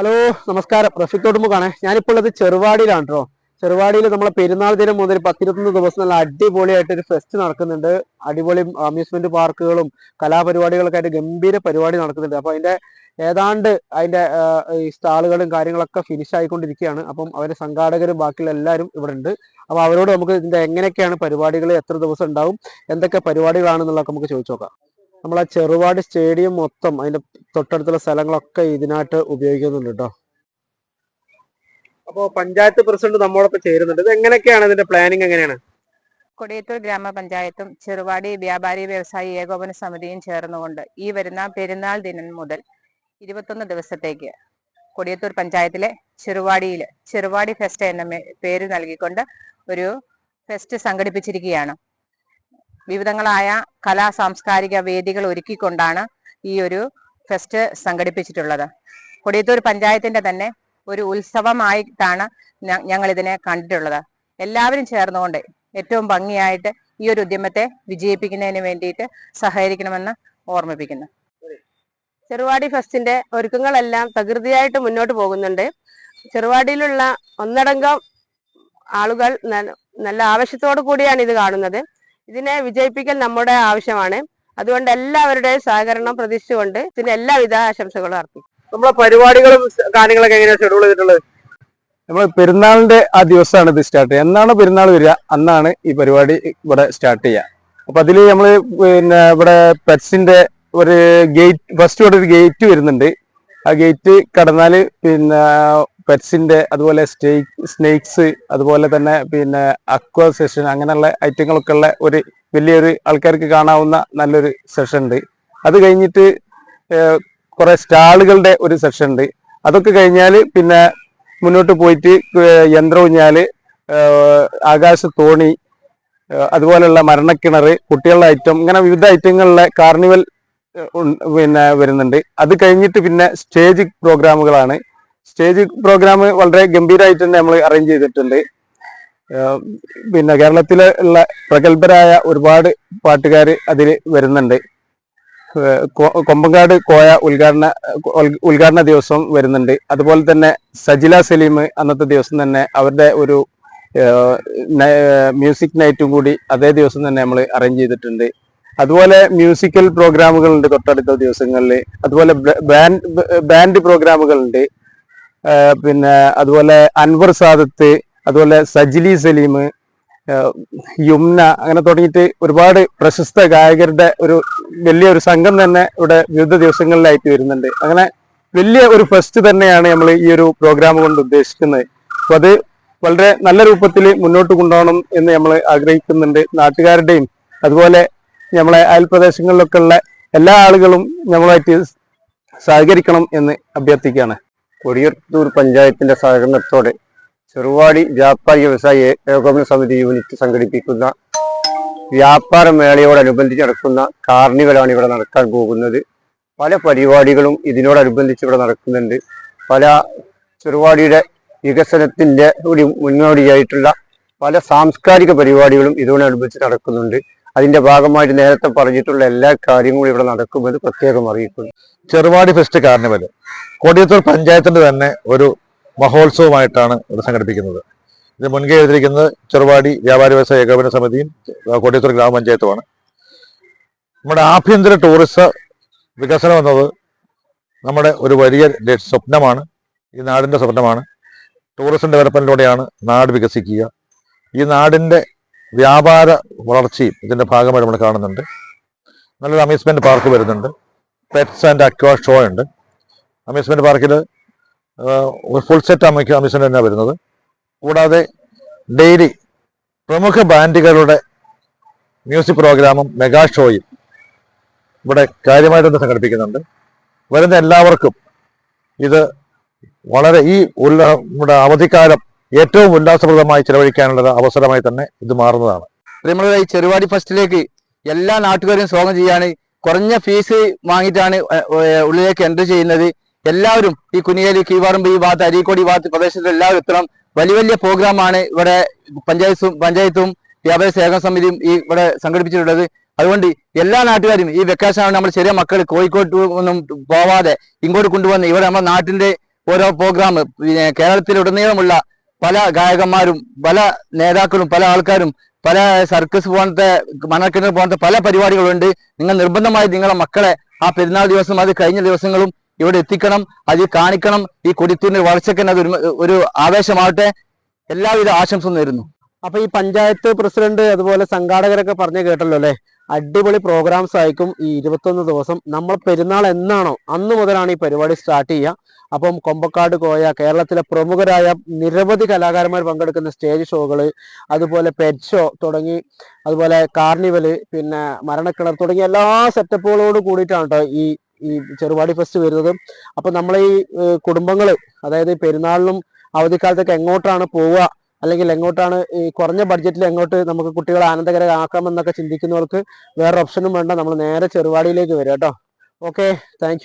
Hello നമസ്കാരം. റഫിക് തോട്ടുമുക്കാണ് ഞാനിപ്പോൾ ഉള്ളത് ചെറുവാടിയിലാണ് കേട്ടോ ചെറുവാടിയിൽ നമ്മളെ പെരുന്നാൾ ദിനം മുതൽ പത്തിരുപത്തൊന്ന് ദിവസം നല്ല അടിപൊളിയായിട്ട് ഒരു ഫെസ്റ്റ് നടക്കുന്നുണ്ട്. അടിപൊളി അമ്യൂസ്മെന്റ് പാർക്കുകളും കലാപരിപാടികളൊക്കെ ആയിട്ട് ഗംഭീര പരിപാടി നടക്കുന്നുണ്ട്. അപ്പൊ അതിന്റെ ഏതാണ്ട് അതിന്റെ ഈ സ്റ്റാളുകളും കാര്യങ്ങളൊക്കെ ഫിനിഷ് ആയിക്കൊണ്ടിരിക്കുകയാണ്. അപ്പം അവരുടെ സംഘാടകരും ബാക്കിയുള്ള എല്ലാവരും ഇവിടെ ഉണ്ട്. അപ്പൊ അവരോട് നമുക്ക് ഇതിന്റെ എങ്ങനെയൊക്കെയാണ് പരിപാടികൾ എത്ര ദിവസം ഉണ്ടാവും എന്തൊക്കെ പരിപാടികളാണെന്നുള്ളതൊക്കെ നമുക്ക് ചോദിച്ചു നോക്കാം. നമ്മളെ ചെറുപാട് സ്റ്റേഡിയം മൊത്തം അതിന്റെ തൊട്ടടുത്തുള്ള സ്ഥലങ്ങളൊക്കെ ഇതിനായിട്ട് ഉപയോഗിക്കുന്നുണ്ട് കേട്ടോ അപ്പോ പഞ്ചായത്ത് പ്രസിഡന്റ് നമ്മോടൊപ്പം ചേരുന്നുണ്ട്. ഇത് എങ്ങനെയൊക്കെയാണ് ഇതിന്റെ പ്ലാനിങ് എങ്ങനെയാണ്? കൊടിയത്തൂർ ഗ്രാമപഞ്ചായത്തും ചെറുവാടി വ്യാപാരി വ്യവസായി ഏകോപന സമിതിയും ചേർന്നുകൊണ്ട് ഈ വരുന്ന പെരുന്നാൾ ദിനം മുതൽ ഇരുപത്തൊന്ന് ദിവസത്തേക്ക് കൊടിയത്തൂർ പഞ്ചായത്തിലെ ചെറുവാടിയിൽ ചെറുവാടി ഫെസ്റ്റ് എന്ന പേര് നൽകിക്കൊണ്ട് ഒരു ഫെസ്റ്റ് സംഘടിപ്പിച്ചിരിക്കുകയാണ്. വിവിധങ്ങളായ കലാ സാംസ്കാരിക വേദികൾ ഒരുക്കിക്കൊണ്ടാണ് ഈ ഒരു ഫെസ്റ്റ് സംഘടിപ്പിച്ചിട്ടുള്ളത്. കൊടിയത്തൂർ പഞ്ചായത്തിന്റെ തന്നെ ഒരു ഉത്സവമായിട്ടാണ് ഞങ്ങൾ ഇതിനെ കണ്ടിട്ടുള്ളത്. എല്ലാവരും ചേർന്നുകൊണ്ട് ഏറ്റവും ഭംഗിയായിട്ട് ഈ ഒരു ഉദ്യമത്തെ വിജയിപ്പിക്കുന്നതിന് വേണ്ടിയിട്ട് സഹകരിക്കണമെന്ന് ഓർമ്മിപ്പിക്കുന്നു. ചെറുവാടി ഫെസ്റ്റിന്റെ ഒരുക്കങ്ങളെല്ലാം തകൃതിയായിട്ട് മുന്നോട്ട് പോകുന്നുണ്ട്. ചെറുവാടിയിലുള്ള ഒന്നടങ്കം ആളുകൾ നല്ല ആവശ്യത്തോടു കൂടിയാണ് ഇത് കാണുന്നത്. ഇതിനെ വിജയിപ്പിക്കൽ നമ്മുടെ ആവശ്യമാണ്. അതുകൊണ്ട് എല്ലാവരുടെയും സഹകരണം പ്രതീക്ഷിച്ചുകൊണ്ട് ഇതിന് എല്ലാവിധ ആശംസകളും അർപ്പിക്കും. നമ്മളെ പരിപാടികളും കാര്യങ്ങളൊക്കെ എങ്ങനെയാണ് ഷെഡ്യൂൾ ചെയ്തിട്ടുള്ളത്? നമ്മൾ പെരുന്നാളിന്റെ ആ ദിവസമാണ് ഇത് സ്റ്റാർട്ട് ചെയ്യുക. എന്നാണ് പെരുന്നാൾ വരിക? അന്നാണ് ഈ പരിപാടി ഇവിടെ സ്റ്റാർട്ട് ചെയ്യുക. അപ്പൊ അതിൽ നമ്മൾ പിന്നെ ഇവിടെ പെറ്റ്സിന്റെ ഒരു ഗേറ്റ് ഫസ്റ്റ് ഇവിടെ ഒരു ഗേറ്റ് വരുന്നുണ്ട്. ആ ഗേറ്റ് കടന്നാൽ പിന്നെ പെറ്റ്സിന്റെ അതുപോലെ സ്നേക്സ് അതുപോലെ തന്നെ പിന്നെ അക്വ സെഷൻ അങ്ങനെയുള്ള ഐറ്റങ്ങളൊക്കെ ഉള്ള ഒരു വലിയൊരു ആൾക്കാർക്ക് കാണാവുന്ന നല്ലൊരു സെഷൻ ഉണ്ട്. അത് കഴിഞ്ഞിട്ട് കുറെ സ്റ്റാളുകളുടെ ഒരു സെഷൻ ഉണ്ട്. അതൊക്കെ കഴിഞ്ഞാൽ പിന്നെ മുന്നോട്ട് പോയിട്ട് യന്ത്രം യന്ത്ര ആകാശ തോണി അതുപോലെയുള്ള മരണക്കിണർ കുട്ടികളുടെ ഐറ്റം ഇങ്ങനെ വിവിധ ഐറ്റങ്ങളിലെ കാർണിവൽ പിന്നെ വരുന്നുണ്ട്. അത് കഴിഞ്ഞിട്ട് പിന്നെ സ്റ്റേജ് പ്രോഗ്രാമുകളാണ്. സ്റ്റേജ് പ്രോഗ്രാം വളരെ ഗംഭീരമായിട്ട് തന്നെ നമ്മൾ അറേഞ്ച് ചെയ്തിട്ടുണ്ട്. പിന്നെ കേരളത്തിലെ ഉള്ള പ്രഗത്ഭരായ ഒരുപാട് പാട്ടുകാർ അതിൽ വരുന്നുണ്ട്. കൊമ്പങ്കാട് കോയ ഉദ്ഘാടന ഉദ്ഘാടന ദിവസം വരുന്നുണ്ട്. അതുപോലെ തന്നെ സജില സലീം അന്നത്തെ ദിവസം തന്നെ അവരുടെ ഒരു മ്യൂസിക് നൈറ്റും കൂടി അതേ ദിവസം തന്നെ നമ്മൾ അറേഞ്ച് ചെയ്തിട്ടുണ്ട്. അതുപോലെ മ്യൂസിക്കൽ പ്രോഗ്രാമുകളുണ്ട് തൊട്ടടുത്ത ദിവസങ്ങളിൽ. അതുപോലെ ബാൻഡ് ബാൻഡ് പ്രോഗ്രാമുകളുണ്ട് പിന്നെ അതുപോലെ അൻവർ സാദത്ത് അതുപോലെ സജിലി സലീം യുംന അങ്ങനെ തുടങ്ങിയിട്ട് ഒരുപാട് പ്രശസ്ത ഗായകരുടെ ഒരു വലിയൊരു സംഘം തന്നെ ഇവിടെ വിവിധ ദിവസങ്ങളിലായിട്ട് വരുന്നുണ്ട്. അങ്ങനെ വലിയ ഒരു ഫെസ്റ്റ് തന്നെയാണ് നമ്മൾ ഈ ഒരു പ്രോഗ്രാം കൊണ്ട് ഉദ്ദേശിക്കുന്നത്. അപ്പൊ അത് വളരെ നല്ല രൂപത്തിൽ മുന്നോട്ട് കൊണ്ടുപോകണം എന്ന് നമ്മൾ ആഗ്രഹിക്കുന്നുണ്ട് നാട്ടുകാരുടെയും. അതുപോലെ നമ്മളെ അയൽപ്രദേശങ്ങളിലൊക്കെ ഉള്ള എല്ലാ ആളുകളും നമ്മളായിട്ട് സഹകരിക്കണം എന്ന് അഭ്യർത്ഥിക്കുകയാണ്. കൊടിയത്തൂർ പഞ്ചായത്തിന്റെ സഹകരണത്തോടെ ചെറുവാടി വ്യാപാരി വ്യവസായ ഏകോപന സമിതി യൂണിറ്റ് സംഘടിപ്പിക്കുന്ന വ്യാപാര മേളയോടനുബന്ധിച്ച് നടക്കുന്ന കാർണിവലാണ് ഇവിടെ നടക്കാൻ പോകുന്നത്. പല പരിപാടികളും ഇതിനോടനുബന്ധിച്ച് ഇവിടെ നടക്കുന്നുണ്ട്. പല ചെറുവാടിയുടെ വികസനത്തിന്റെ ഒരു മുന്നോടിയായിട്ടുള്ള പല സാംസ്കാരിക പരിപാടികളും ഇതോടനുബന്ധിച്ച് നടക്കുന്നുണ്ട്. അതിന്റെ ഭാഗമായിട്ട് നേരത്തെ പറഞ്ഞിട്ടുള്ള എല്ലാ കാര്യങ്ങളും ഇവിടെ നടക്കുമെന്ന് പ്രത്യേകം അറിയിക്കുന്നു. ചെറുവാടി ഫെസ്റ്റ് കാർണിവൽ കൊടിയത്തൂർ പഞ്ചായത്തിന്റെ തന്നെ ഒരു മഹോത്സവമായിട്ടാണ് ഇത് സംഘടിപ്പിക്കുന്നത്. ഇത് മുൻകൈ എടുത്തിരിക്കുന്നത് ചെറുവാടി വ്യാപാരി വ്യവസായ ഏകോപന സമിതിയും ആ, കൊടിയത്തൂർ ഗ്രാമപഞ്ചായത്തുമാണ്. നമ്മുടെ ആഭ്യന്തര ടൂറിസ വികസനം എന്നത് നമ്മുടെ ഒരു വലിയ സ്വപ്നമാണ്. ഈ നാടിന്റെ സ്വപ്നമാണ്. ടൂറിസം ഡെവലപ്മെന്റിലൂടെയാണ് നാട് വികസിക്കുക. ഈ നാടിന്റെ വ്യാപാര വളർച്ചയും ഇതിന്റെ ഭാഗമായി നമ്മൾ കാണുന്നുണ്ട്. നല്ലൊരു അമ്യൂസ്മെന്റ് പാർക്ക് വരുന്നുണ്ട്. പെറ്റ്സ് ആൻഡ് അക്വാ ഷോ ഉണ്ട്. അമ്യൂസ്മെന്റ് പാർക്കിൽ ഒരു ഫുൾ സെറ്റ് അമ്മയ്ക്ക് അമ്യൂസ്മെന്റ് തന്നെയാണ് വരുന്നത്. കൂടാതെ ഡെയിലി പ്രമുഖ ബാൻഡുകളുടെ മ്യൂസിക് പ്രോഗ്രാമും മെഗാ ഷോയും ഇവിടെ കാര്യമായിട്ട് തന്നെ സംഘടിപ്പിക്കുന്നുണ്ട്. വരുന്ന എല്ലാവർക്കും ഇത് വളരെ ഈ ഉല്ല നമ്മുടെ അവധിക്കാലം ഏറ്റവും ഉല്ലാസപ്രദമായി ചെലവഴിക്കാനുള്ള അവസരമായി തന്നെ ഇത് മാറുന്നതാണ്. പ്രിയമുള്ള ഈ ചെറുവാടി ഫസ്റ്റിലേക്ക് എല്ലാ നാട്ടുകാരും സ്വാഗതം ചെയ്യാണ്. കുറഞ്ഞ ഫീസ് വാങ്ങിയിട്ടാണ് ഉള്ളിലേക്ക് എൻട്രി ചെയ്യുന്നത്. എല്ലാവരും ഈ കുനിയേലി കീവാറുമ്പ് ഈ ഭാഗത്ത് അരീക്കോടി ഭാഗത്ത് പ്രദേശത്ത് എല്ലാവരും എത്തണം. വലിയ വലിയ പ്രോഗ്രാമാണ് ഇവിടെ പഞ്ചായത്തും പഞ്ചായത്തും വ്യാപാര സേവന സമിതിയും ഈ ഇവിടെ സംഘടിപ്പിച്ചിട്ടുള്ളത്. അതുകൊണ്ട് എല്ലാ നാട്ടുകാരും ഈ വെക്കേഷനാണ് നമ്മുടെ ചെറിയ മക്കൾ കോഴിക്കോട്ട് ഒന്നും പോവാതെ ഇങ്ങോട്ട് കൊണ്ടുവന്ന് ഇവിടെ നമ്മുടെ നാട്ടിന്റെ ഓരോ പ്രോഗ്രാം കേരളത്തിലുടനീളമുള്ള പല ഗായകന്മാരും പല നേതാക്കളും പല ആൾക്കാരും പല സർക്കസ് പോലത്തെ മണക്കിണർ പോലത്തെ പല പരിപാടികളുണ്ട്. നിങ്ങൾ നിർബന്ധമായി നിങ്ങളെ മക്കളെ ആ പെരുന്നാൾ ദിവസം അത് കഴിഞ്ഞ ദിവസങ്ങളും ഇവിടെ എത്തിക്കണം. അത് കാണിക്കണം. ഈ കൊടിത്തൂരിന്റെ വളർച്ചയ്ക്ക് തന്നെ അത് ഒരു ആവേശമാവട്ടെ. എല്ലാവിധ ആശംസ നേരുന്നു. അപ്പൊ ഈ പഞ്ചായത്ത് പ്രസിഡന്റ് അതുപോലെ സംഘാടകരൊക്കെ പറഞ്ഞു കേട്ടല്ലോ അല്ലെ? അടിപൊളി പ്രോഗ്രാംസ് ആയിരിക്കും ഈ ഇരുപത്തൊന്ന് ദിവസം. നമ്മൾ പെരുന്നാൾ എന്നാണോ? അന്ന് മുതലാണ് ഈ പരിപാടി സ്റ്റാർട്ട് ചെയ്യുക. അപ്പം കൊമ്പക്കാട് കോയ കേരളത്തിലെ പ്രമുഖരായ നിരവധി കലാകാരന്മാർ പങ്കെടുക്കുന്ന സ്റ്റേജ് ഷോകൾ അതുപോലെ പെറ്റ് ഷോ തുടങ്ങി അതുപോലെ കാർണിവൽ പിന്നെ മരണക്കിണർ തുടങ്ങിയ എല്ലാ സെറ്റപ്പുകളോട് കൂടിയിട്ടാണ് കേട്ടോ ഈ ഈ ചെറുപാടി ഫെസ്റ്റ് വരുന്നത്. അപ്പം നമ്മളെ ഈ ഏഹ്, അതായത് പെരുന്നാളിനും അവധിക്കാലത്തൊക്കെ എങ്ങോട്ടാണ് പോവുക അല്ലെങ്കിൽ എങ്ങോട്ടാണ് ഈ കുറഞ്ഞ ബഡ്ജറ്റിൽ എങ്ങോട്ട് നമുക്ക് കുട്ടികളെ ആനന്ദകരമാക്കാമെന്നൊക്കെ ചിന്തിക്കുന്നവർക്ക് വേറെ ഓപ്ഷനും വേണ്ട. നമ്മൾ നേരെ ചെറുവാടിയിലേക്ക് വരാം കേട്ടോ. Okay thank